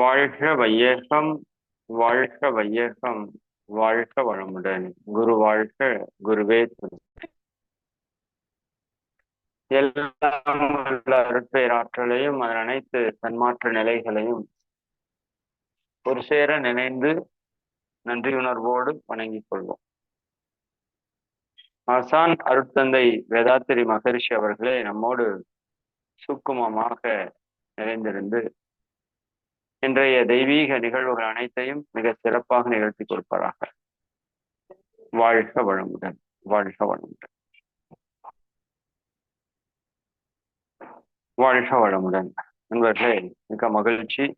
வாழ்க வையகம் வாழ்க வையகம் வாழ்க வளமுடன். குரு வாழ்க குருவே எல்லாம் உள்ள அருட்பேராற்றலையும் அதன் அனைத்து தன்மாற்ற நிலைகளையும் ஒரு சேர நினைந்து நன்றியுணர்வோடு வணங்கிக் கொள்வோம். ஆசான் அருட்தந்தை வேதாத்திரி மகரிஷி அவர்களே நம்மோடு சுக்குமமாக நிறைந்திருந்து இன்றைய தெய்வீக நிகழ்வுகள் அனைத்தையும் மிக சிறப்பாக நிகழ்த்தி கொடுப்பாராக. வாழ்க வளமுடன் வாழ்க வளமுடன். வாழ்க வளமுடன். நண்பர்களே மிக மகிழ்ச்சி.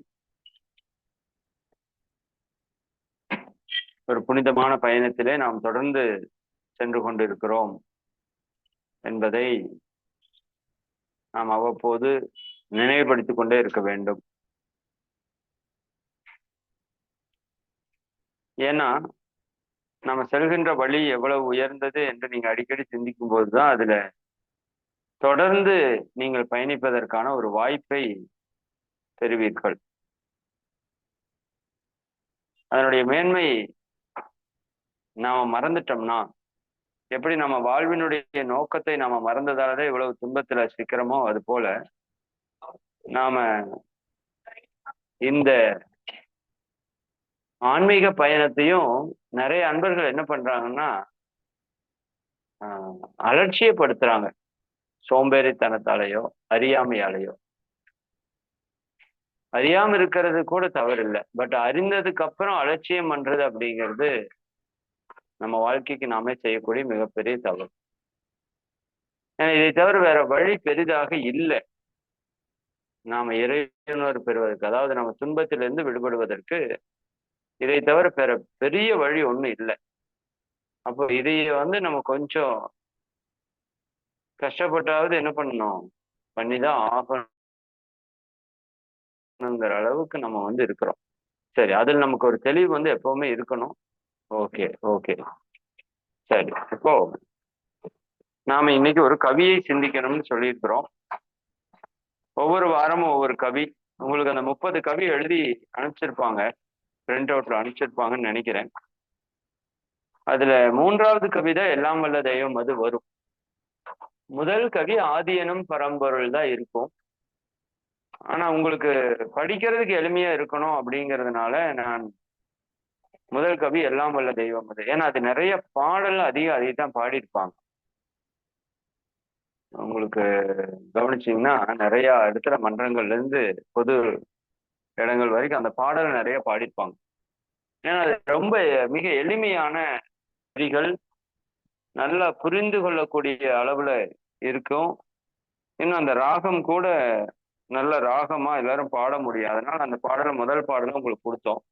ஒரு புனிதமான பயணத்திலே நாம் தொடர்ந்து சென்று கொண்டிருக்கிறோம் என்பதை நாம் அவ்வப்போது நினைவுபடுத்திக் கொண்டே இருக்க வேண்டும். ஏன்னா நம்ம செல்கின்ற வழி எவ்வளவு உயர்ந்தது என்று நீங்க அடிக்கடி சிந்திக்கும் போதுதான் அதுல தொடர்ந்து நீங்கள் பயணிப்பதற்கான ஒரு வாய்ப்பை பெறுவீர்கள். அதனுடைய மேன்மை நாம மறந்துட்டோம்னா எப்படி நம்ம வாழ்வினுடைய நோக்கத்தை நாம மறந்ததாலதான் இவ்வளவு துன்பத்துல சிக்கிறோமோ அது போல நாம இந்த ஆன்மீக பயணத்தையும் நிறைய அன்பர்கள் என்ன பண்றாங்கன்னா அலட்சியப்படுத்துறாங்க. சோம்பேறித்தனத்தாலேயோ அறியாமையாலேயோ. அறியாம இருக்கிறது கூட தவறு இல்லை பட் அறிந்ததுக்கு அப்புறம் அலட்சியம் பண்றது அப்படிங்கிறது நம்ம வாழ்க்கைக்கு நாமே செய்யக்கூடிய மிகப்பெரிய தவறு. இதை தவிர வேற வழி பெரிதாக இல்லை. நாம இறையுணர்வு பெறுவதற்கு அதாவது நம்ம துன்பத்திலிருந்து விடுபடுவதற்கு இதை தவிர பெற பெரிய வழி ஒண்ணும் இல்லை. அப்போ இதைய வந்து நம்ம கொஞ்சம் கஷ்டப்பட்டாவது என்ன பண்ணணும்? பண்ணிதான் ஆகணுங்கிற அளவுக்கு நம்ம வந்து இருக்கிறோம். சரி அதில் நமக்கு ஒரு தெளிவு வந்து எப்பவுமே இருக்கணும். Okay okay. சரி இப்போ நாம இன்னைக்கு ஒரு கவியை சிந்திக்கணும்னு சொல்லியிருக்கிறோம். ஒவ்வொரு வாரமும் ஒவ்வொரு கவி. உங்களுக்கு அந்த முப்பது கவி எழுதி அனுப்பிச்சிருப்பாங்க. பிரிண்ட் அவுட்ல அனுப்பிச்சிருப்பாங்கன்னு நினைக்கிறேன். அதுல மூன்றாவது கவிதை எல்லாம் வல்ல தெய்வம் அது வரும். முதல் கவி ஆதியனும் பரம்பொருள் தான் இருக்கும். ஆனா உங்களுக்கு படிக்கிறதுக்கு எளிமையா இருக்கணும் அப்படிங்கிறதுனால நான் முதல் கவி எல்லாம் வல்ல தெய்வம் அது. ஏன்னா அது நிறைய பாடல் அதிகம் அதை தான் பாடியிருப்பாங்க. உங்களுக்கு கவனிச்சிங்கன்னா நிறைய இடத்துல மன்றங்கள்ல இருந்து பொது இடங்கள் வரைக்கும் அந்த பாடல் நிறைய பாடியிருப்பாங்க. ஏன்னா அது ரொம்ப மிக எளிமையான வரிகள் நல்லா புரிந்து கொள்ளக்கூடிய அளவுல இருக்கும். இன்னும் அந்த ராகம் கூட நல்ல ராகமா எல்லாரும் பாட முடியும். அதனால அந்த பாடலை முதல் பாடலை உங்களுக்கு கொடுத்தோம்.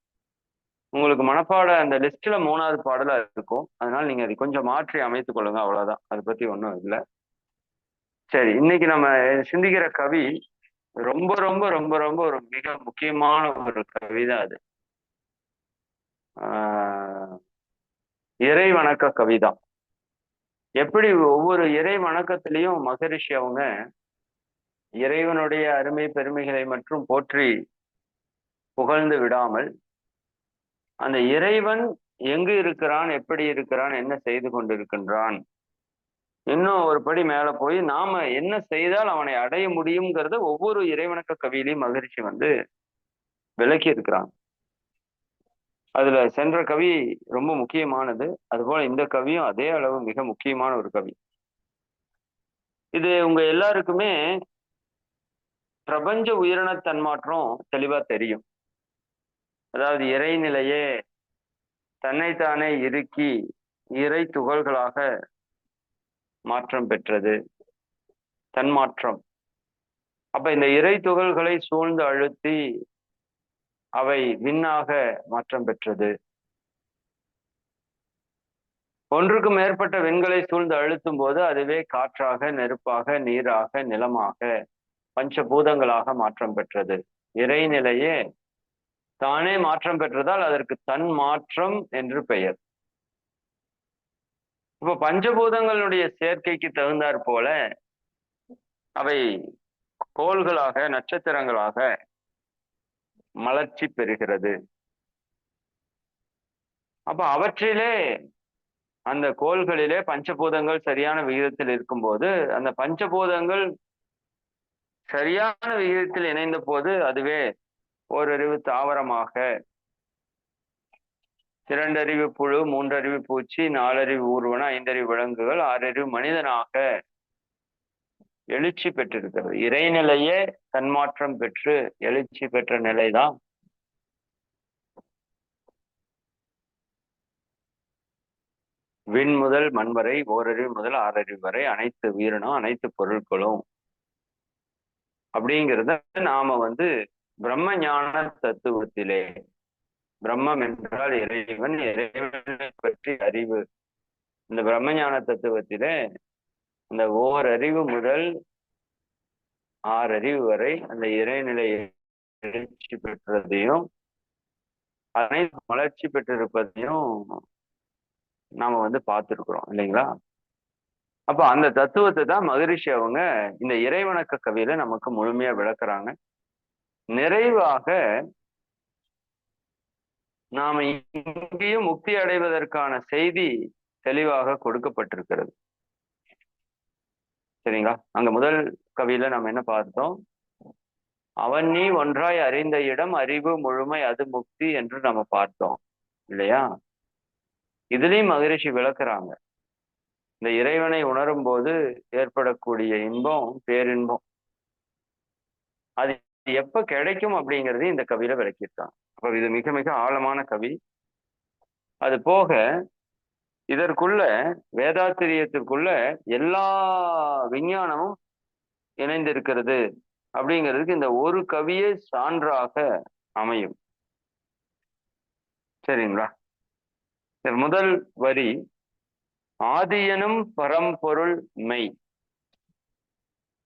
உங்களுக்கு மனப்பாட அந்த லிஸ்ட்ல மூணாவது பாடலா இருக்கும். அதனால நீங்க அதை கொஞ்சம் மாற்றி அமைத்துக் கொள்ளுங்க. அவ்வளவுதான். அதை பத்தி ஒன்றும் இல்லை. சரி இன்னைக்கு நம்ம சிந்திக்கிற கவி ரொம்ப ரொம்ப ரொம்ப ரொம்ப ஒரு மிக முக்கியமான ஒரு கவிதை அது. ஆஹ் இறை வணக்க கவிதா. எப்படி ஒவ்வொரு இறை வணக்கத்திலையும் மகரிஷி அவங்க இறைவனுடைய அருமை பெருமைகளை மற்றும் போற்றி புகழ்ந்து விடாமல் அந்த இறைவன் எங்கு இருக்கிறான் எப்படி இருக்கிறான் என்ன செய்து கொண்டிருக்கின்றான் இன்னும் ஒரு படி மேல போய் நாம என்ன செய்தால் அவனை அடைய முடியுங்கிறத ஒவ்வொரு இறைவணக்க கவியிலையும் மகிழ்ச்சி வந்து விளக்கி இருக்கிறாங்க அதுல சென்ற கவி ரொம்ப முக்கியமானது. அதுபோல இந்த கவியும் அதே அளவு மிக முக்கியமான ஒரு கவி. இது உங்க எல்லாருக்குமே பிரபஞ்ச உயிரின தன்மாற்றம் தெளிவா தெரியும். அதாவது இறைநிலையே தன்னைத்தானே இறுக்கி இறை துகள்களாக மாற்றம் பெற்றது. தன்மாற்றம். அப்ப இந்த இறை துகள்களை சூழ்ந்து அழுத்தி அவை விண்ணாக மாற்றம் பெற்றது. ஒன்றுக்கு மேற்பட்ட விண்களை சூழ்ந்து அழுத்தும் போது அதுவே காற்றாக நெருப்பாக நீராக நிலமாக பஞ்சபூதங்களாக மாற்றம் பெற்றது. இறைநிலையே தானே மாற்றம் பெற்றதால் அதற்கு தன் மாற்றம் என்று பெயர். இப்ப பஞ்சபூதங்களுடைய சேர்க்கைக்கு தகுந்தாற் போல அவை கோள்களாக நட்சத்திரங்களாக மலர்ச்சி பெறுகிறது. அப்ப அவற்றிலே அந்த கோள்களிலே பஞ்சபூதங்கள் சரியான விகிதத்தில் இருக்கும்போது அந்த பஞ்சபூதங்கள் சரியான விகிதத்தில் இணைந்த போது அதுவே ஓரறிவு தாவரமாக இரண்டறிவு புழு மூன்றறிவு பூச்சி நாலறிவு ஊர்வன ஐந்தறிவு விலங்குகள் ஆறறிவு மனிதனாக எழுச்சி பெற்றிருக்கிறது. இறைநிலையே தன்மாற்றம் பெற்று எழுச்சி பெற்ற நிலைதான். விண் முதல் மண் வரை ஓரறிவு முதல் ஆறறிவு வரை அனைத்து உயிரினம் அனைத்து பொருட்களும். அப்படிங்கிறத நாம வந்து பிரம்ம ஞான தத்துவத்திலே பிரம்மம் என்றால் இறைவன் இறைவனை பற்றி அறிவு. இந்த பிரம்மஞான தத்துவத்திலே அந்த அறிவு முதல் ஆறறிவு வரை அந்த இறைநிலை எழுச்சி பெற்றதையும் அனைத்து வளர்ச்சி பெற்றிருப்பதையும் நாம வந்து பார்த்துருக்குறோம் இல்லைங்களா? அப்ப அந்த தத்துவத்தை தான் மகரிஷி அவங்க இந்த இறைவணக்க கவியில நமக்கு முழுமையா விளக்குறாங்க. நிறைவாக நாம இங்கேயும் முக்தி அடைவதற்கான செய்தி தெளிவாக கொடுக்கப்பட்டிருக்கிறது. சரிங்களா? அங்க முதல் கவியில நம்ம என்ன பார்த்தோம்? அவன் நீ ஒன்றாய் அறிந்த இடம் அறிவு முழுமை அது முக்தி என்று நம்ம பார்த்தோம். இல்லையா? இதுலயும் மகரிஷி விளக்குறாங்க. இந்த இறைவனை உணரும் போது ஏற்படக்கூடிய இன்பம் பேரின்பம். அது எப்ப கிடைக்கும் அப்படிங்கிறதையும் இந்த கவியில விளக்கியிருக்காங்க அப்ப இது மிக மிக ஆழமான கவி. அது போக இதற்குள்ள வேதாத்திரியத்திற்குள்ள எல்லா விஞ்ஞானமும் இணைந்திருக்கிறது அப்படிங்கிறதுக்கு இந்த ஒரு கவியே சான்றாக அமையும். சரிங்களா? முதல் வரி ஆதியனும் பரம்பொருள் மெய்.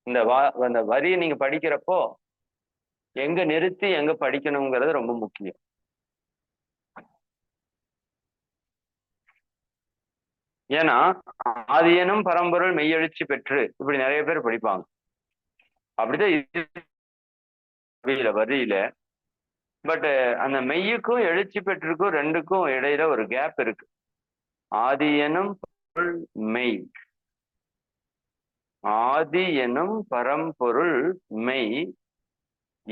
இந்த வா அந்த வரியை நீங்க படிக்கிறப்போ எங்க நிறுத்தி எங்க படிக்கணுங்கிறது ரொம்ப முக்கியம். ஏன்னா ஆதியனும் பரம்பொருள் மெய்யெழுச்சி பெற்று இப்படி நிறைய பேர் படிப்பாங்க. அப்படிதான் வரியில பட் அந்த மெய்யுக்கும் எழுச்சி பெற்றுக்கும் ரெண்டுக்கும் இடையில ஒரு கேப் இருக்கு. ஆதி எனும் பொருள் மெய். ஆதி எனும் பரம்பொருள் மெய்.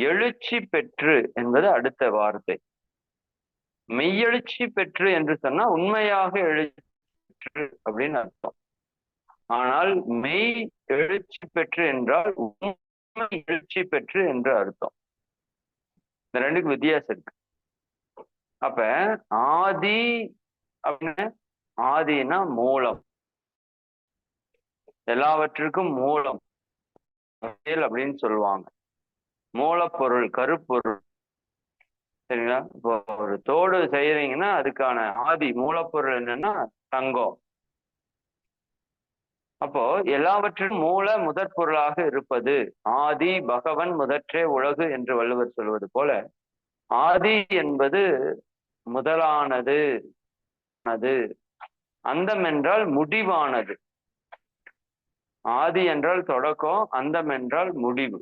எழுச்சி பெற்று என்பது அடுத்த வார்த்தை. மெய்யெழுச்சி பெற்று என்று சொன்னா உண்மையாக எழுச்சி பெற்று அப்படின்னு அர்த்தம். ஆனால் மெய் எழுச்சி பெற்று என்றால் உண்மை எழுச்சி பெற்று என்று அர்த்தம். இந்த ரெண்டுக்கு வித்தியாசம் இருக்கு. அப்ப ஆதி அப்படின்னு ஆதினா மூலம். எல்லாவற்றுக்கும் மூலம் அப்படின்னு சொல்லுவாங்க. மூலப்பொருள் கருப்பொருள். சரிங்களா? இப்போ ஒரு தோடு செய்யறீங்கன்னா அதுக்கான ஆதி மூலப்பொருள் என்னன்னா தங்கம். அப்போ எல்லாவற்றிலும் மூல முதற் பொருளாக இருப்பது ஆதி பகவன் முதற்றே உலகு என்று வள்ளுவர் சொல்வது போல ஆதி என்பது முதலானது. அது அந்தம் என்றால் முடிவானது. ஆதி என்றால் தொடக்கம் அந்தம் என்றால் முடிவு.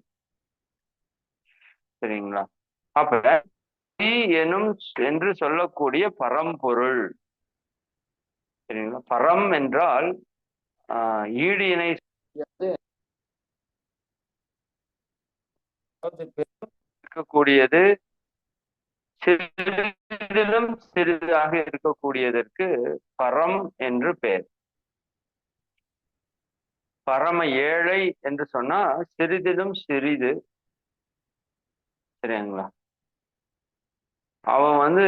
சரிங்களா? அப்ப எனும் என்று சொல்லக்கூடிய பரம்பொருள். சரிங்களா? பரம் என்றால் ஆஹ் ஈடு இணை இருக்கக்கூடியது சிறிதிலும் சிறிதாக இருக்கக்கூடியதற்கு பரம் என்று பெயர். பரம ஏழை என்று சொன்னா சிறிதிலும் சிறிது சரிங்களா அவன் வந்து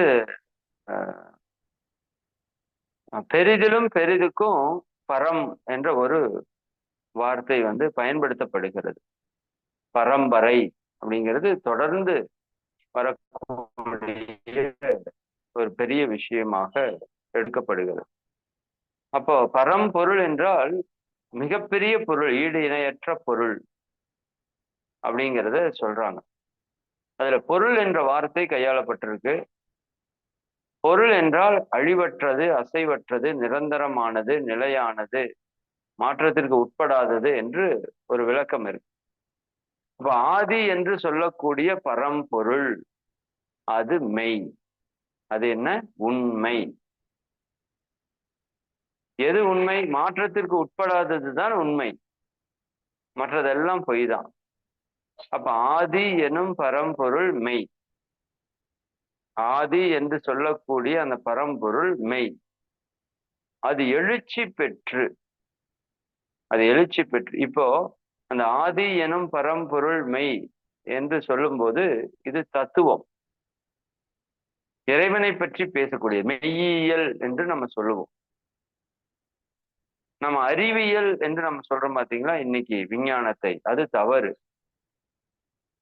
பெரிதிலும் பெரிதுக்கும் பரம் என்ற ஒரு வார்த்தை வந்து பயன்படுத்தப்படுகிறது. பரம்பரை அப்படிங்கிறது தொடர்ந்து வரக்கூடிய ஒரு பெரிய விஷயமாக எடுக்கப்படுகிறது. அப்போ பரம்பொருள் என்றால் மிகப்பெரிய பொருள் ஈடு இணையற்ற பொருள் அப்படிங்கிறத சொல்றாங்க. அதுல பொருள் என்ற வார்த்தை கையாளப்பட்டிருக்கு. பொருள் என்றால் அழிவற்றது அசைவற்றது நிரந்தரமானது நிலையானது மாற்றத்திற்கு உட்படாதது என்று ஒரு விளக்கம் இருக்கு. இப்ப ஆதி என்று சொல்லக்கூடிய பரம்பொருள் அது மெய். அது என்ன? உண்மை. எது உண்மை? மாற்றத்திற்கு உட்படாதது தான் உண்மை. மற்றதெல்லாம் பொய் தான் அப்ப ஆதி எனும் பரம்பொருள் மெய். ஆதி என்று சொல்லக்கூடிய அந்த பரம்பொருள் மெய். அது எழுச்சி பெற்று அது எழுச்சி பெற்று இப்போ அந்த ஆதி எனும் பரம்பொருள் மெய் என்று சொல்லும்போது இது தத்துவம். இறைவனை பற்றி பேசக்கூடிய மெய்யியல் என்று நம்ம சொல்லுவோம். நம்ம அறிவியல் என்று நம்ம சொல்றோம் பார்த்தீங்களா இன்னைக்கு விஞ்ஞானத்தை. அது தவறு.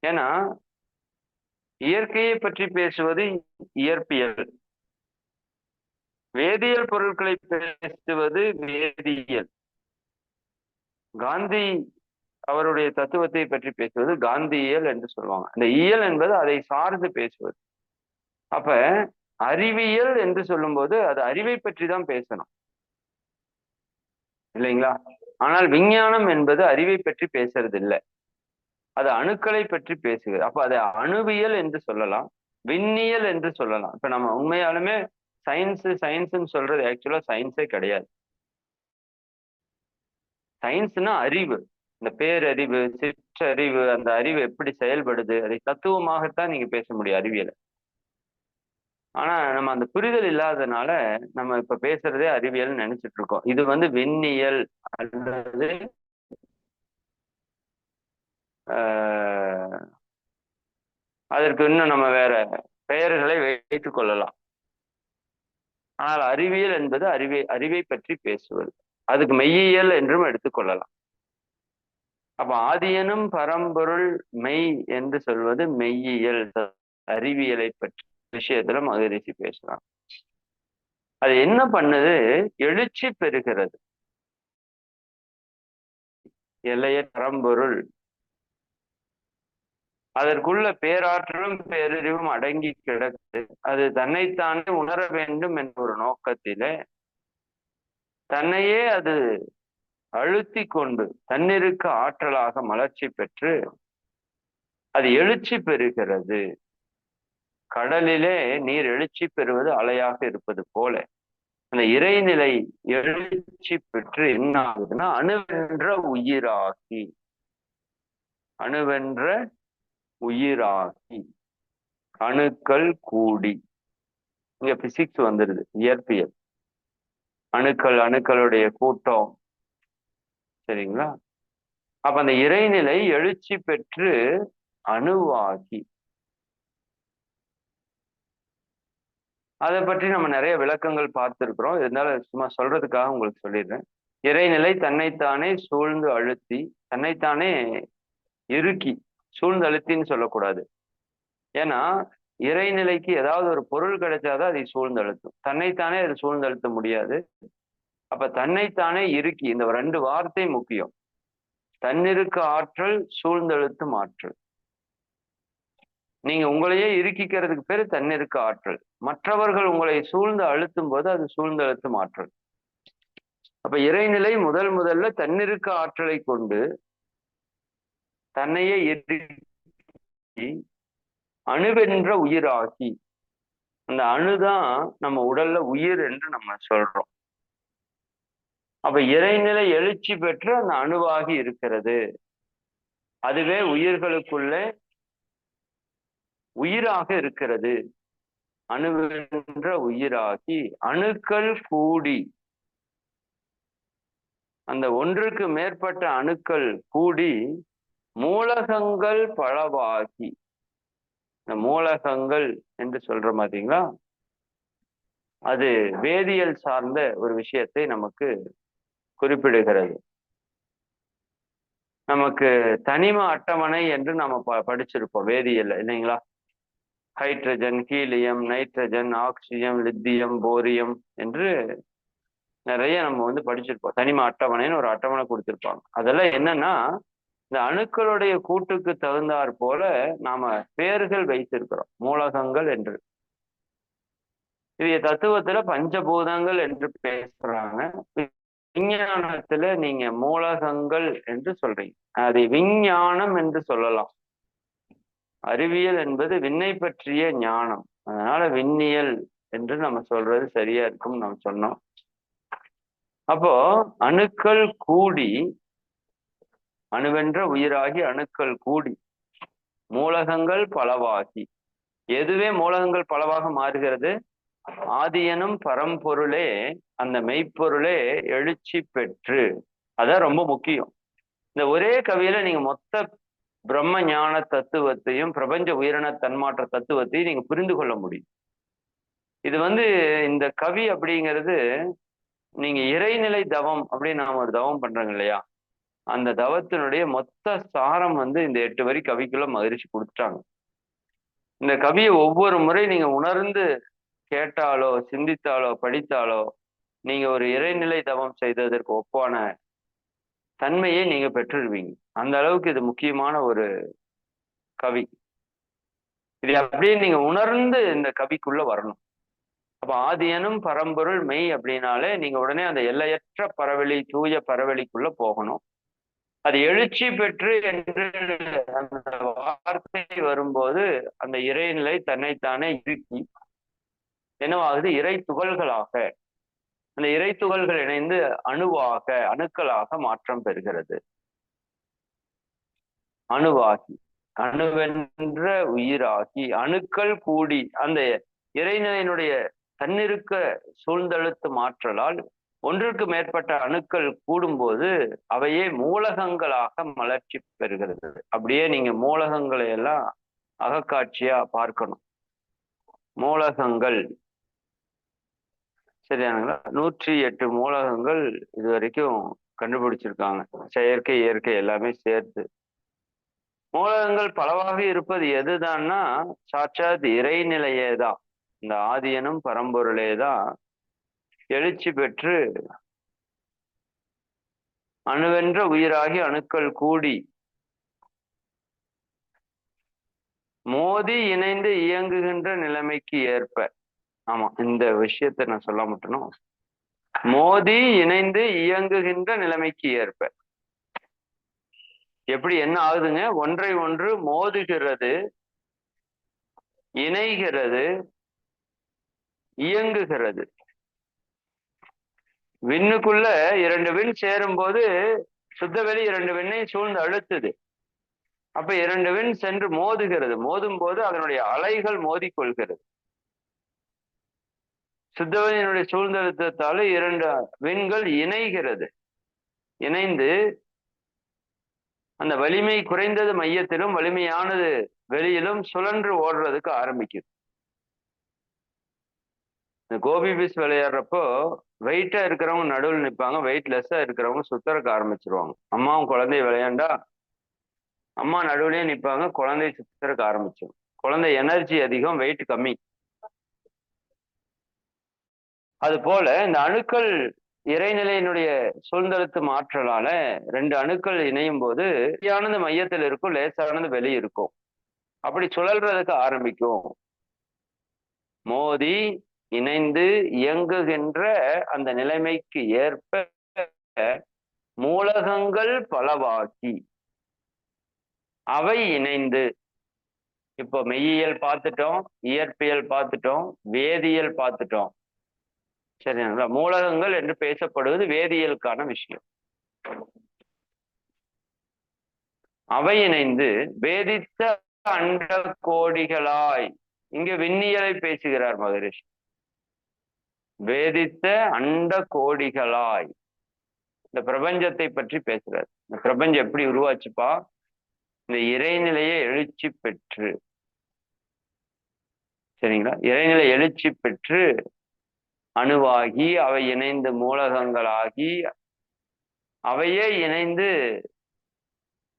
ஏன்னா இயற்கையை பற்றி பேசுவது இயற்பியல். வேதியியல் பொருட்களை பேசுவது வேதியியல். காந்தி அவருடைய தத்துவத்தை பற்றி பேசுவது காந்தியியல் என்று சொல்லுவாங்க. இந்த இயல் என்பது அதை சார்ந்து பேசுவது. அப்ப அறிவியல் என்று சொல்லும்போது அது அறிவை பற்றி தான் பேசணும். இல்லைங்களா? ஆனால் விஞ்ஞானம் என்பது அறிவை பற்றி பேசுறது இல்லை அது அணுக்களை பற்றி பேசுகிறது. அப்ப அதை அணுவியல் என்று சொல்லலாம் விண்ணியல் என்று சொல்லலாம். இப்ப நம்ம உண்மையாலுமே சயின்ஸ் சயின்ஸ்ன்னு சொல்றது ஆக்சுவலா சயின்ஸே கிடையாது. சயின்ஸ்னா அறிவு. இந்த பேரறிவு சிற்றறிவு அந்த அறிவு எப்படி செயல்படுது அதை தத்துவமாகத்தான் நீங்க பேச முடியும் அறிவியலை. ஆனா நம்ம அந்த புரிதல் இல்லாதனால நம்ம இப்ப பேசுறதே அறிவியல் நினைச்சிட்டு இருக்கோம். இது வந்து விண்ணியல் அல்லது அதற்கு இன்னும் நம்ம வேற பெயர்களை வைத்துக் கொள்ளலாம். ஆனால் அறிவியல் என்பது அறிவை அறிவை பற்றி பேசுவது. அதுக்கு மெய்யியல் என்றும் எடுத்துக்கொள்ளலாம் அப்ப ஆதியனும் பரம்பொருள் மெய் என்று சொல்வது மெய்யியல் அறிவியலை பற்றி விஷயத்துல மகரிஷி பேசலாம் அது என்ன பண்ணுது? எழுச்சி பெறுகிறது. எல்லைய பரம்பொருள் அதற்குள்ள பேராற்றலும் பேரறிவும் அடங்கி கிடக்கு. அது தன்னைத்தானே உணர வேண்டும் என்ற ஒரு நோக்கத்திலே தன்னையே அது அழுத்தி கொண்டு தன்னிருக்க ஆற்றலாக மலர்ச்சி பெற்று அது எழுச்சி பெறுகிறது. கடலிலே நீர் எழுச்சி பெறுவது அலையாக இருப்பது போல. அந்த இறைநிலை எழுச்சி பெற்று என்ன ஆகுதுன்னா அணுவென்ற உயிராகி அணுவென்ற உயிராகி அணுக்கள் கூடி. இங்க பிசிக்ஸ் வந்துருது இயற்பியல். அணுக்கள் அணுக்களுடைய கூட்டம். சரிங்களா? அப்ப அந்த இறைநிலை எழுச்சி பெற்று அணுவாகி. அதை பற்றி நம்ம நிறைய விளக்கங்கள் பார்த்துருக்குறோம். இருந்தாலும் சும்மா சொல்றதுக்காக உங்களுக்கு சொல்லிடுறேன். இறைநிலை தன்னைத்தானே சூழ்ந்து அழுத்தி தன்னைத்தானே இறுக்கி. சூழ்ந்தழுத்தின்னு சொல்லக்கூடாது. ஏன்னா இறைநிலைக்கு ஏதாவது ஒரு பொருள் கிடைச்சாதான் அதை சூழ்ந்தழுத்தும். தன்னைத்தானே அது சூழ்ந்தழுத்த முடியாது. அப்ப தன்னைத்தானே இறுக்கி இந்த ரெண்டு வார்த்தை முக்கியம். தன்னிருக்க ஆற்றல் சூழ்ந்தழுத்தும் ஆற்றல். நீங்க உங்களையே இறுக்கிக்கிறதுக்கு பேரு தன்னிருக்க ஆற்றல். மற்றவர்கள் உங்களை சூழ்ந்து அழுத்தும் போது அது சூழ்ந்து அழுத்தும் ஆற்றல். அப்ப இறைநிலை முதல் முதல்ல தன்னிருக்க ஆற்றலை கொண்டு தன்னையே இறுக்கி அணுவென்ற உயிராகி. அந்த அணுதான் நம்ம உடல்ல உயிர் என்று நம்ம சொல்றோம். அப்ப இறைநிலை எழுச்சி பெற்று அந்த அணுவாகி இருக்கிறது. அதுவே உயிர்களுக்குள்ளே உயிராக இருக்கிறது. அணுவென்ற உயிராகி அணுக்கள் கூடி. அந்த ஒன்றுக்கு மேற்பட்ட அணுக்கள் கூடி மூலகங்கள் பலவாகி இந்த மூலகங்கள் என்று சொல்றோம் பார்த்தீங்களா அது வேதியியல் சார்ந்த ஒரு விஷயத்தை நமக்கு குறிப்பிடுகிறது. நமக்கு தனிம அட்டவணை என்று நம்ம ப படிச்சிருப்போம் வேதியியல் இல்லைங்களா? Hydrogen helium nitrogen oxygen lithium bohrium என்று நிறைய நம்ம வந்து படிச்சிருப்போம். தனிம அட்டவணைன்னு ஒரு அட்டவணை கொடுத்திருப்பாங்க. அதெல்லாம் என்னன்னா இந்த அணுக்களுடைய கூட்டுக்கு தகுந்தாற் போல நாம பேர்கள் வைத்திருக்கிறோம். மூலகங்கள் என்று. இது தத்துவத்துல பஞ்சபூதங்கள் என்று பேசுறாங்க. விஞ்ஞானத்துல நீங்க மூலகங்கள் என்று சொல்றீங்க. அதை விஞ்ஞானம் என்று சொல்லலாம். அறிவியல் என்பது விண்ணை பற்றிய ஞானம். அதனால விண்ணியல் என்று நம்ம சொல்றது சரியா இருக்கும் நம்ம சொன்னோம். அப்போ அணுக்கள் கூடி அணுவென்ற உயிராகி அணுக்கள் கூடி மூலகங்கள் பலவாகி. எதுவே மூலகங்கள் பலவாக மாறுகிறது? ஆதியனும் பரம்பொருளே அந்த மெய்ப்பொருளே எழுச்சி பெற்று. அதான் ரொம்ப முக்கியம். இந்த ஒரே கவியில நீங்க மொத்த பிரம்ம ஞான தத்துவத்தையும் பிரபஞ்ச உயிரின தன்மாற்ற தத்துவத்தையும் நீங்க புரிந்து கொள்ள முடியும். இது வந்து இந்த கவி அப்படிங்கிறது நீங்க இறைநிலை தவம் அப்படின்னு நாம ஒரு தவம் பண்றோங்க இல்லையா? அந்த தவத்தினுடைய மொத்த சாரம் வந்து இந்த எட்டு வரி கவிக்குள்ள மகிழ்ச்சி கொடுத்துட்டாங்க. இந்த கவியை ஒவ்வொரு முறை நீங்க உணர்ந்து கேட்டாலோ சிந்தித்தாலோ படித்தாலோ நீங்க ஒரு இறைநிலை தவம் செய்ததற்கு ஒப்பான தன்மையை நீங்க பெற்றுருவீங்க அந்த அளவுக்கு இது முக்கியமான ஒரு கவி. இது அப்படியே நீங்க உணர்ந்து இந்த கவிக்குள்ள வரணும். அப்ப ஆதியனும் பரம்பொருள் மெய் அப்படின்னாலே நீங்க உடனே அந்த எல்லையற்ற பரவெளி தூய பரவெளிக்குள்ள போகணும். அது எழுச்சி பெற்று என்று அந்த வார்த்தை வரும்போது அந்த இறைநிலை தன்னைத்தானே இறுக்கி என்னவாகுது? இறை துகள்களாக. அந்த இறை துகள்கள் இணைந்து அணுவாக அணுக்களாக மாற்றம் பெறுகிறது. அணுவாகி அணுவென்ற உயிராகி அணுக்கள் கூடி அந்த இறைநிலையினுடைய தன்னிருக்க சூழ்ந்தழுத்து மாற்றலால் ஒன்றுக்கு மேற்பட்ட அணுக்கள் கூடும்போது அவையே மூலகங்களாக மலர்ச்சி பெறுகிறது. அப்படியே நீங்க மூலகங்களை எல்லாம் அகக்காட்சியா பார்க்கணும். மூலகங்கள். சரியானுங்களா நூற்றி எட்டு மூலகங்கள் இது வரைக்கும் கண்டுபிடிச்சிருக்காங்க. செயற்கை இயற்கை எல்லாமே சேர்த்து. மூலகங்கள் பலவாக இருப்பது எதுதான்னா சாட்சாத் இறைநிலையே தான் இந்த ஆதியனும் பரம்பொருளே தான் எழுச்சி பெற்று அணுவென்ற உயிராகி அணுக்கள் கூடி மோதி இணைந்து இயங்குகின்ற நிலைமைக்கு ஏற்ப. ஆமா இந்த விஷயத்தை நான் சொல்ல மட்டும் மோதி இணைந்து இயங்குகின்ற நிலைமைக்கு ஏற்ப. எப்படி என்ன ஆகுதுங்க? ஒன்றை ஒன்று மோதுகிறது இணைகிறது இயங்குகிறது. விண்ணுக்குள்ள இரண்டு விண் சேரும் போது சுத்தவெளி இரண்டு விண்ணையும் சூழ்ந்து அழுத்துது. அப்ப இரண்டு விண் சென்று மோதுகிறது. மோதும் போது அதனுடைய அலைகள் மோதிக்கொள்கிறது. சுத்தவெளியினுடைய சூழ்ந்தழுத்தத்தால இரண்டு விண்கள் இணைகிறது. இணைந்து அந்த வலிமை குறைந்தது மையத்திலும் வலிமையானது வெளியிலும் சுழன்று ஓடுறதுக்கு ஆரம்பிக்குது. இந்த கோபி பீஸ் விளையாடுறப்போ வெயிட்டா இருக்கிறவங்க நடுவில் நிற்பாங்க வெயிட் லெஸ்ஸா இருக்கிறவங்க சுத்தறக்க ஆரம்பிச்சிருவாங்க. அம்மாவும் குழந்தைய விளையாண்டா அம்மா நடுவுலயே நிற்பாங்க குழந்தைய சுத்தறக்க ஆரம்பிச்சிடும் குழந்தை எனர்ஜி அதிகம் வெயிட் கம்மி. அது போல இந்த அணுக்கள் இறைநிலையினுடைய சுதந்திரத்து மாற்றலால ரெண்டு அணுக்கள் இணையும் போது சரியானது மையத்தில் இருக்கும் லேசானது வெளியே இருக்கும். அப்படி சுழல்றதுக்கு ஆரம்பிக்கும். மோதி இணைந்து இயங்குகின்ற அந்த நிலைமைக்கு ஏற்ப மூலகங்கள் பலவாக்கி அவை இணைந்து இப்போ மெய்யியல் பார்த்துட்டோம் இயற்பியல் பார்த்துட்டோம் வேதியியல் பார்த்துட்டோம். சரிங்களா? மூலகங்கள் என்று பேசப்படுவது வேதியியலுக்கான விஷயம். அவை இணைந்து வேதித்த அண்ட கோடிகளாய் இங்க விண்ணியலை பேசுகிறார் மகரிஷி. வேதித்த அண்ட கோடிகளாய். இந்த பிரபஞ்சத்தை பற்றி பேசுறார். இந்த பிரபஞ்சம் எப்படி உருவாச்சுப்பா? இந்த இறைநிலையை எழுச்சி பெற்று. சரிங்களா? இறைநிலை எழுச்சி பெற்று அணுவாகி அவை இணைந்து மூலகங்களாகி அவையே இணைந்து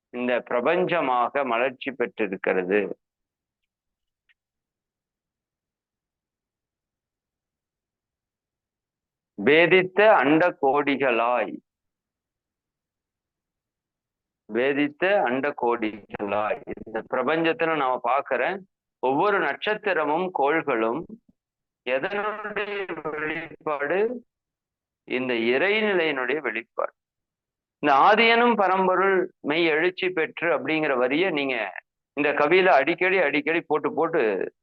இந்த பிரபஞ்சமாக மலர்ச்சி பெற்றிருக்கிறது. வேதித்த அண்ட கோடிகளாய். வேதித்த அண்ட கோடிகளாய். இந்த பிரபஞ்சத்துல நாம பாக்குற ஒவ்வொரு நட்சத்திரமும் கோள்களும் எதனுடைய வெளிப்பாடு? இந்த இறைநிலையினுடைய வெளிப்பாடு. இந்த ஆதியனும் பரம்பொருள் மெய் எழுச்சி பெற்று அப்படிங்கிற வரிய நீங்க இந்த கவியில அடிக்கடி அடிக்கடி போட்டு போட்டு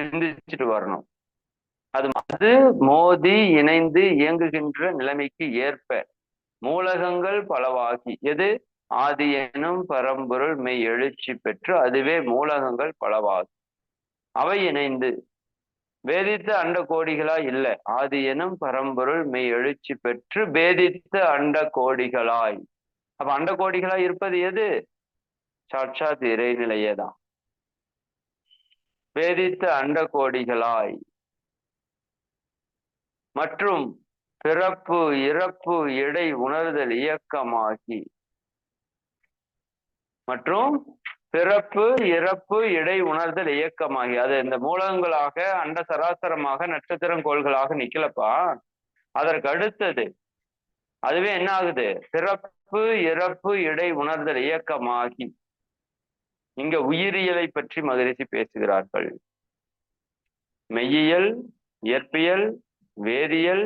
சிந்திச்சுட்டு வரணும். அது அது மோதி இணைந்து இயங்குகின்ற நிலைமைக்கு ஏற்ப மூலகங்கள் பலவாகி எது? ஆதி எனும் பரம்பொருள் மெய் எழுச்சி பெற்று அதுவே மூலகங்கள் பலவாகி அவை இணைந்து வேதித்த அண்ட கோடிகளா? இல்ல. ஆதி எனும் பரம்பொருள் மெய் எழுச்சி பெற்று வேதித்த அண்ட கோடிகளாய். அப்ப அண்ட கோடிகளா இருப்பது எது? சாட்சாத் இறைநிலையே தான் வேதித்த அண்ட கோடிகளாய் மற்றும் பிறப்பு இறப்பு இடை உணர்தல் இயக்கமாகி. மற்றும் பிறப்பு இறப்பு இடை உணர்தல் இயக்கமாகி. அது இந்த மூலங்களாக அண்ட சராசரமாக நட்சத்திரம் கோள்களாக நிக்கலப்பா. அதற்கு அடுத்தது அதுவே என்ன ஆகுது பிறப்பு இறப்பு இடை உணர்தல் இயக்கமாகி. இங்க உயிரியலை பற்றி மகரிஷி பேசுகிறார்கள். மெய்யியல் இயற்பியல் வேதியியல்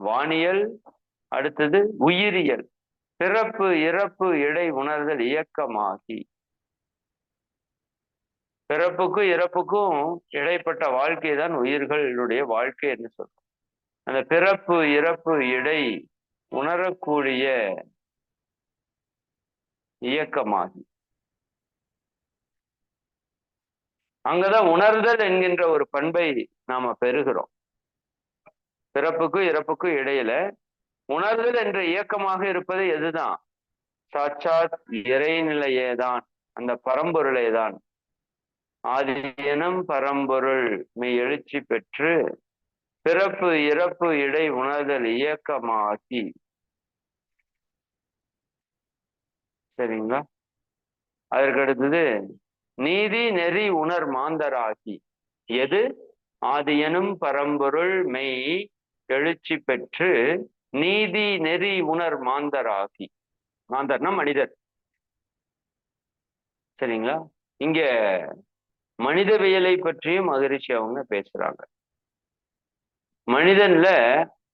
வானியல் அடுத்தது உயிரியல். பிறப்பு இறப்பு இடை உணர்தல் இயக்கமாகி. பிறப்புக்கும் இறப்புக்கும் இடைப்பட்ட வாழ்க்கை தான் உயிர்களுடைய வாழ்க்கை என்று சொல்றோம். அந்த பிறப்பு இறப்பு இடை உணரக்கூடிய இயக்கமாகி. அங்கதான் உணர்தல் என்கின்ற ஒரு பண்பை நாம பெறுகிறோம். பிறப்புக்கும் இறப்புக்கும் இடையில உணர்தல் என்ற இயக்கமாக இருப்பது எதுதான்? சாட்சாத் இறைநிலையே தான் அந்த பரம்பொருளே தான் ஆதியனம் பரம்பொருள் மெய் எழுச்சி பெற்று பிறப்பு இறப்பு இடை உணர்தல் இயக்கமாகி. சரிங்களா? அதற்கு அடுத்தது நீதி நெறி உணர் மாந்தராகி. எது? ஆதியனும் பரம்பொருள் மெய் எழுச்சி பெற்று நீதி நெறி உணர் மாந்தராகி. மாந்தர்னா மனிதர். சரிங்களா? இங்க மனிதவியலை பற்றியும் மகிழ்ச்சி அவங்க பேசுறாங்க. மனிதன்ல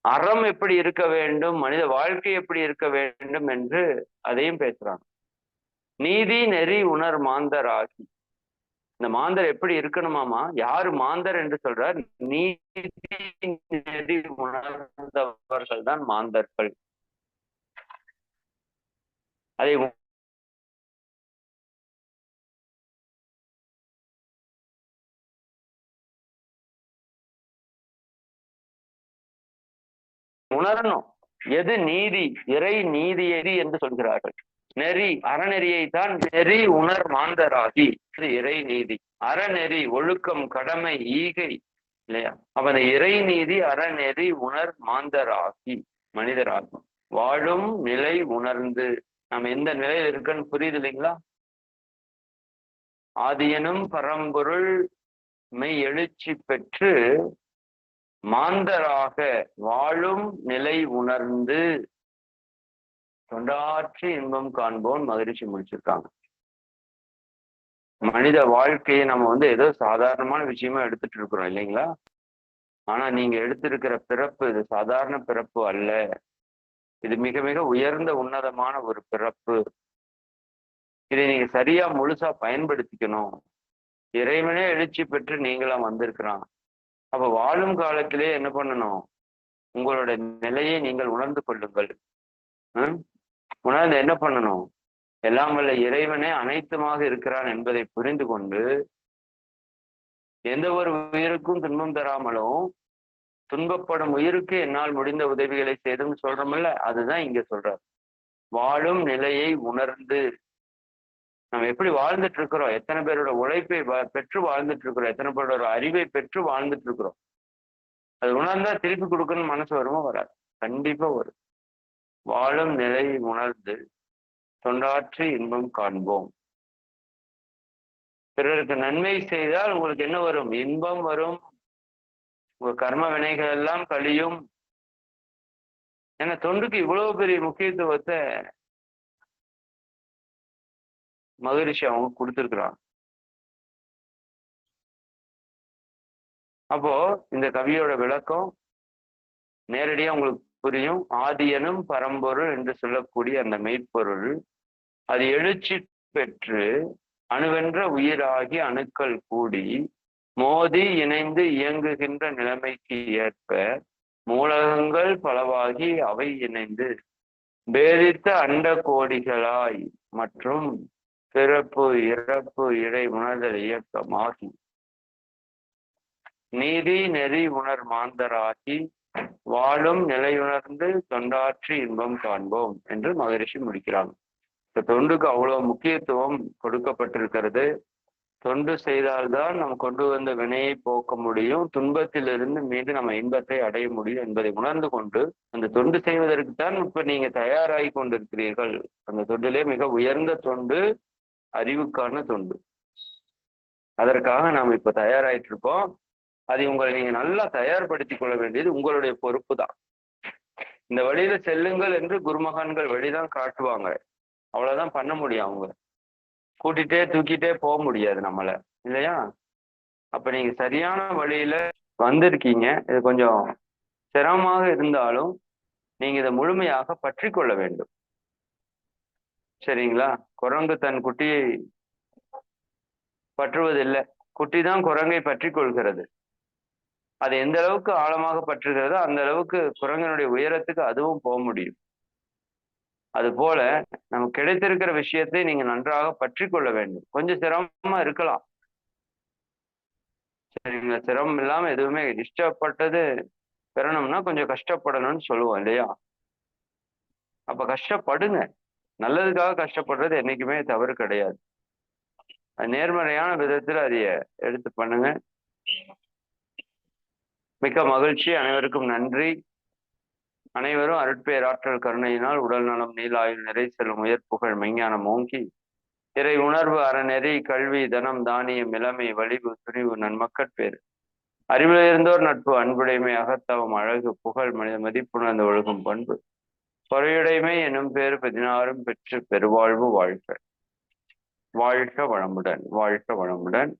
அறம் எப்படி இருக்க வேண்டும் மனித வாழ்க்கை எப்படி இருக்க வேண்டும் என்று அதையும் பேசுறாங்க. நீதி நெறி உணர் மாந்தராகி. இந்த மாந்தர் எப்படி இருக்கணுமாமா யாரு மாந்தர் என்று சொல்றார்? நீதி நெறி உணர்ந்தவர்கள் தான் மாந்தர்கள். அதை உணரணும். எது நீதி? இறை நீதி எது என்று சொல்கிறார்கள். நெறி அறநெறியை தான் நெறி உணர் மாந்தராகி. இறை நீதி. அறநெறி ஒழுக்கம் கடமை ஈகை இல்லையா? அவனை இறை நீதி அறநெறி உணர் மாந்தராகி மனிதராகும். வாழும் நிலை உணர்ந்து. நம்ம எந்த நிலையில் இருக்குன்னு புரியுது இல்லைங்களா? ஆதியனும் பரம்பொருள் மெய் எழுச்சி பெற்று மாந்தராக வாழும் நிலை உணர்ந்து தொண்டாற்றி இன்பம் காண்போன் மகிழ்ச்சி முடிச்சிருக்காங்க. மனித வாழ்க்கையை நம்ம வந்து ஏதோ சாதாரணமான விஷயமா எடுத்துட்டு இருக்கிறோம் இல்லைங்களா? ஆனா நீங்க எடுத்திருக்கிற பிறப்பு இது சாதாரண பிறப்பு அல்ல. இது மிக மிக உயர்ந்த உன்னதமான ஒரு பிறப்பு. இதை நீங்க சரியா முழுசா பயன்படுத்திக்கணும். இறைவனே எழுச்சி பெற்று நீங்களாம் வந்திருக்கிறான். அப்ப வாழும் காலத்திலே என்ன பண்ணணும்? உங்களோட நிலையை நீங்கள் உணர்ந்து கொள்ளுங்கள். உணர்ந்து என்ன பண்ணணும்? எல்லாம் வல்ல இறைவனே அனைத்துமாக இருக்கிறான் என்பதை புரிந்து கொண்டு எந்த ஒரு உயிருக்கும் துன்பம் தராமலும் துன்பப்படும் உயிருக்கு என்னால் முடிந்த உதவிகளை செய்தும் சொல்றோம்ல அதுதான் இங்க சொல்றார். வாழும் நிலையை உணர்ந்து நம்ம எப்படி வாழ்ந்துட்டு இருக்கிறோம்? எத்தனை பேரோட உழைப்பை பெற்று வாழ்ந்துட்டு இருக்கிறோம்? எத்தனை பேரோட அறிவை பெற்று வாழ்ந்துட்டு இருக்கிறோம்? அது உணர்ந்தா திருப்பி கொடுக்கணும்னு மனசு வருமா? வராது. கண்டிப்பா வரும். வாழும் நிலை உணர்ந்து தொண்டாற்றி இன்பம் காண்போம். பிறருக்கு நன்மை செய்தால் உங்களுக்கு என்ன வரும்? இன்பம் வரும். உங்க கர்ம வினைகள் எல்லாம் கழியும். ஏன்னா தொண்டுக்கு இவ்வளவு பெரிய முக்கியத்துவத்தை மகரிஷி அவங்க கொடுத்துருக்குறாங்க. அப்போ இந்த கவியோட விளக்கம் நேரடியா உங்களுக்கு புரியும். ஆதியனும் பரம்பொருள் என்று சொல்லக்கூடிய அந்த மெய்ப்பொருள். அது எழுச்சி பெற்று அணுவென்ற உயிராகி அணுக்கள் கூடி மோதி இணைந்து இயங்குகின்ற நிலைமைக்கு ஏற்ப மூலகங்கள் பலவாகி அவை இணைந்து பேதித்த அண்ட கோடிகளாய் மற்றும் பிறப்பு இறப்பு இடை உணர்தல் இயக்கமாகி நீதி நெறி உணர் மாந்தராகி வாழும் நிலையுணர்ந்து தொண்டாற்றி இன்பம் காண்போம் என்று மகரிஷி முடிக்கிறாங்க இந்த தொண்டுக்கு அவ்வளவு முக்கியத்துவம் கொடுக்கப்பட்டிருக்கிறது. தொண்டு செய்தால்தான் நம்ம கொண்டு வந்த வினையை போக்க முடியும். துன்பத்திலிருந்து மீண்டும் நம்ம இன்பத்தை அடைய முடியும் என்பதை உணர்ந்து கொண்டு அந்த தொண்டு செய்வதற்கு தான் இப்ப நீங்க தயாராகி கொண்டிருக்கிறீர்கள். அந்த தொண்டிலே மிக உயர்ந்த தொண்டு அறிவுக்கான தொண்டு. அதற்காக நாம் இப்ப தயாராயிட்டு இருக்கோம் அதை உங்களை நீங்க நல்லா தயார்படுத்தி கொள்ள வேண்டியது உங்களுடைய பொறுப்பு தான். இந்த வழியில செல்லுங்கள் என்று குருமகான்கள் வழிதான் காட்டுவாங்க. அவ்வளவுதான் பண்ண முடியும் அவங்க. கூட்டிட்டே தூக்கிட்டே போக முடியாது நம்மள. இல்லையா? அப்ப நீங்க சரியான வழியில வந்திருக்கீங்க. இது கொஞ்சம் சிரமமாக இருந்தாலும் நீங்க இதை முழுமையாக பற்றி கொள்ள வேண்டும். சரிங்களா? குரங்கு தன் குட்டியை பற்றுவதில்லை. குட்டி தான் குரங்கை பற்றி கொள்கிறது. அது எந்த அளவுக்கு ஆழமாக பற்றுகிறதோ அந்த அளவுக்கு குரங்கனுடைய உயரத்துக்கு அதுவும் போக முடியும். அது போல நமக்கு கிடைத்திருக்கிற விஷயத்தை நீங்க நன்றாக பற்றி கொள்ள வேண்டும். கொஞ்சம் சிரமமா இருக்கலாம். சரிங்களா? சிரமம் இல்லாம எதுவுமே இஷ்டப்பட்டது பெறணும்னா கொஞ்சம் கஷ்டப்படணும்னு சொல்லுவோம் இல்லையா? அப்ப கஷ்டப்படுங்க. நல்லதுக்காக கஷ்டப்படுறது என்னைக்குமே தவறு கிடையாது. அது நேர்மறையான விதத்துல அதைய எடுத்து பண்ணுங்க. மிக்க மகிழ்ச்சி. அனைவருக்கும் நன்றி. அனைவரும் அருட்பேராற்றல் கருணையினால் உடல் நலம் நீலாயுள் நிறை செல்லும் உயர் புகழ் மெஞ்ஞானம் ஓங்கி இறை உணர்வு அறநெறி கல்வி தனம் தானியம் இளமை வலிவு துணிவு நன்மக்கட்பேறு அறிவில் இருந்தோர் நட்பு அன்புடைமை அகத்தவம் அழகு புகழ் மனித மதிப்புணர்ந்து ஒழுகும் பண்பு. பொறையுடைமை எனும் பேர் பதினாறும் பெற்று பெருவாழ்வு வாழ்க. வாழ்க வளமுடன் வாழ்க வளமுடன்.